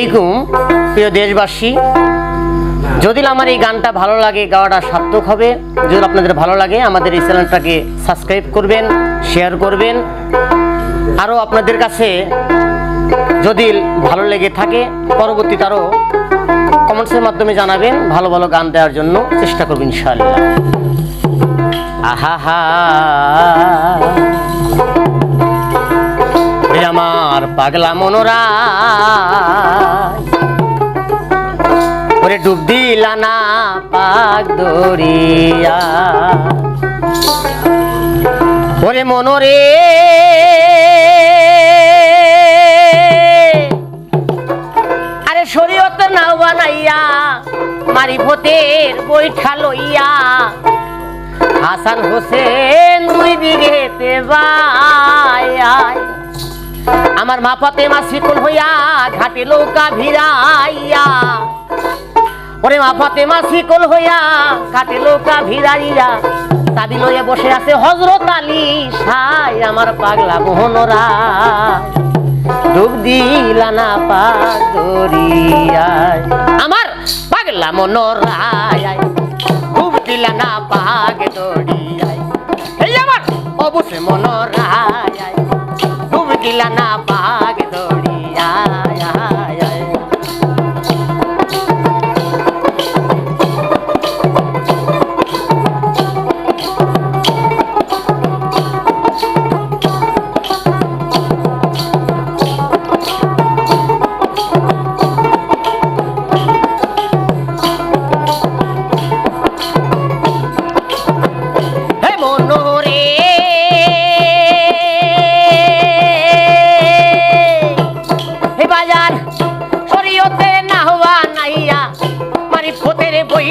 আলাইকুম প্রিয় দেশবাসী, যদি আমার এই গানটা ভালো লাগে, গাওয়াটা সার্থক হবে। যদি আপনাদের ভালো লাগে, আমাদের এই চ্যানেলটাকে সাবস্ক্রাইব করবেন, শেয়ার করবেন। আরও আপনাদের কাছে যদি ভালো লেগে থাকে, পরবর্তীতে আরও কমেন্টসের মাধ্যমে জানাবেন, ভালো ভালো গান দেওয়ার জন্য চেষ্টা করবেন ইনশাআল্লাহ। আহা হা আমার পাগলা মনোরা ডুব দিলা না পাক দরিয়া। ওরে মনোরে। আরে শরীয়ত নাও বানাইয়া, মারি ভোটের বৈঠা লইয়া। হাসান হোসেন দুই দিঘেতে বাই আমার মা পাতে মা শিকল হইয়া ঘাটে লৌকা ভিড়াইয়া। ওরে মা ফাতেমা শিকল হইয়া কাটে লৌকা ভিড়াইয়া তাবি লইয়া বসে আছে হজরত আলী সাই আমার পাগলা মোহনরা। ডুব দিলা না পাগরিয়ায় আমার পাগলা মনরায় ডুব দিলা না পাগ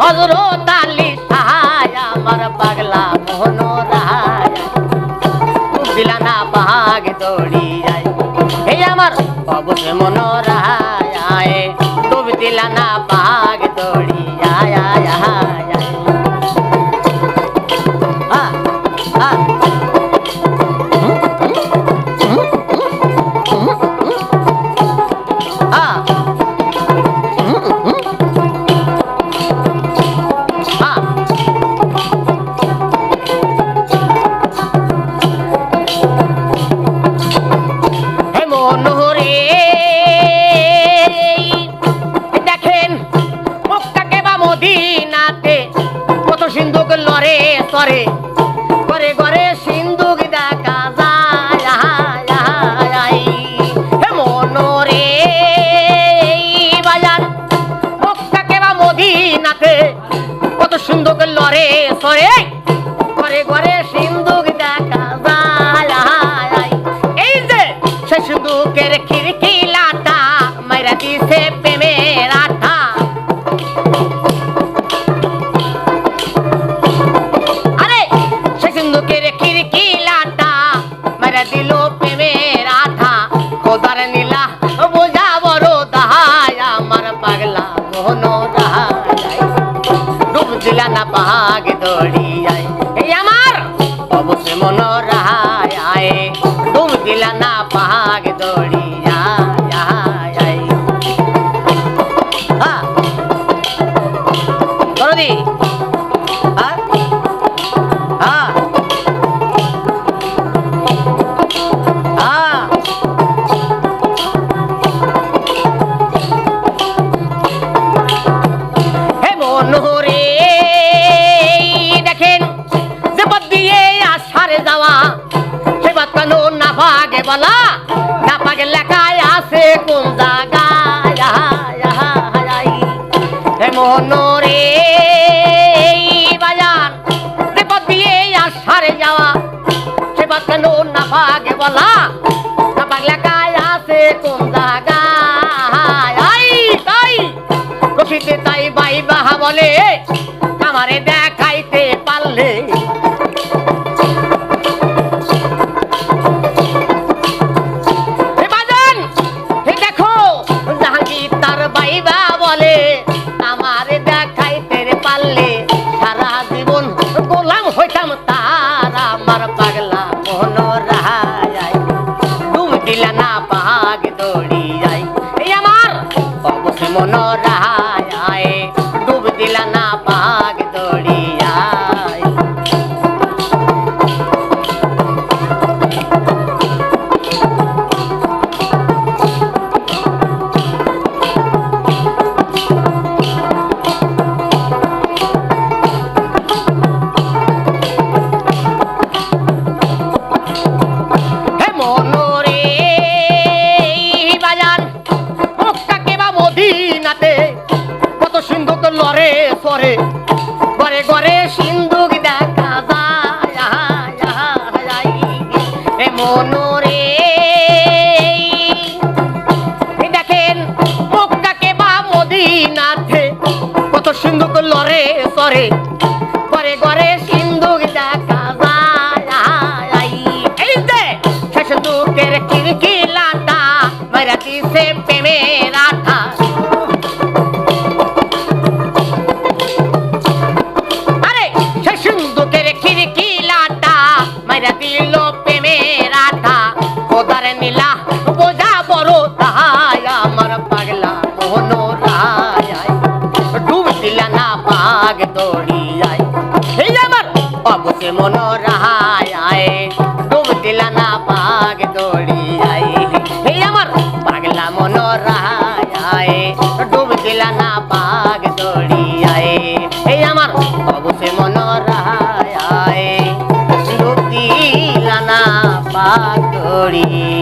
হজরত আলী সাহায়, আমার পাগলা মোহন রায়। দিলা না বাঘ দৌড়ি যায় এই আমার অবশ্য মনোরায় ডুব দিলা না বাঘ দৌড়ি আয় আয়। খিড়কি লাটা মাইরা দিছে প্রেমের আঠা। আরে, সে সিন্ধুকের খিড়কি লাটা মাইরা দিল প্রেমের আঠা। খোদার নীলা, বোঝা বড় দাহায় আমার পাগলা মোহন রাহায় ডুব দিলা না বাঘ দড়িয়ায়। এই আমার, অবশ্যই মন রাহায় ডুব দিলা না বাঘ দড়িয়ায়। বাবাকে বলা বাবাকে লেখায় আছে কোন জায়গায়? মনোরে বাজার বিপদ দিয়ে আসারে যাওয়া। সে বাচ্চা না পাকে বলা বাবাকে লেখায় আছে কোন জায়গায়? তাই। রফিতে তাই বাই বাহা বলে গোলাম হইতাম তার, আমার পাগলা মন রায় ডুব দিলা না পাগ দৌড়ি যাই এই আমার অবশ্য মন লরে সরে। ঘরে ঘরে সিন্ধুক দেখা যায় মনোরে। দেখেন, মক্কাকে বা মদিনাথে কত সিন্ধুক লরে সরে। ঘরে ঘরে ডরায় ডুব দিলা না বাঘ দড়িয়ায়। এই আমার অবশ্যই মন রায় না বাঘ দড়িয়ে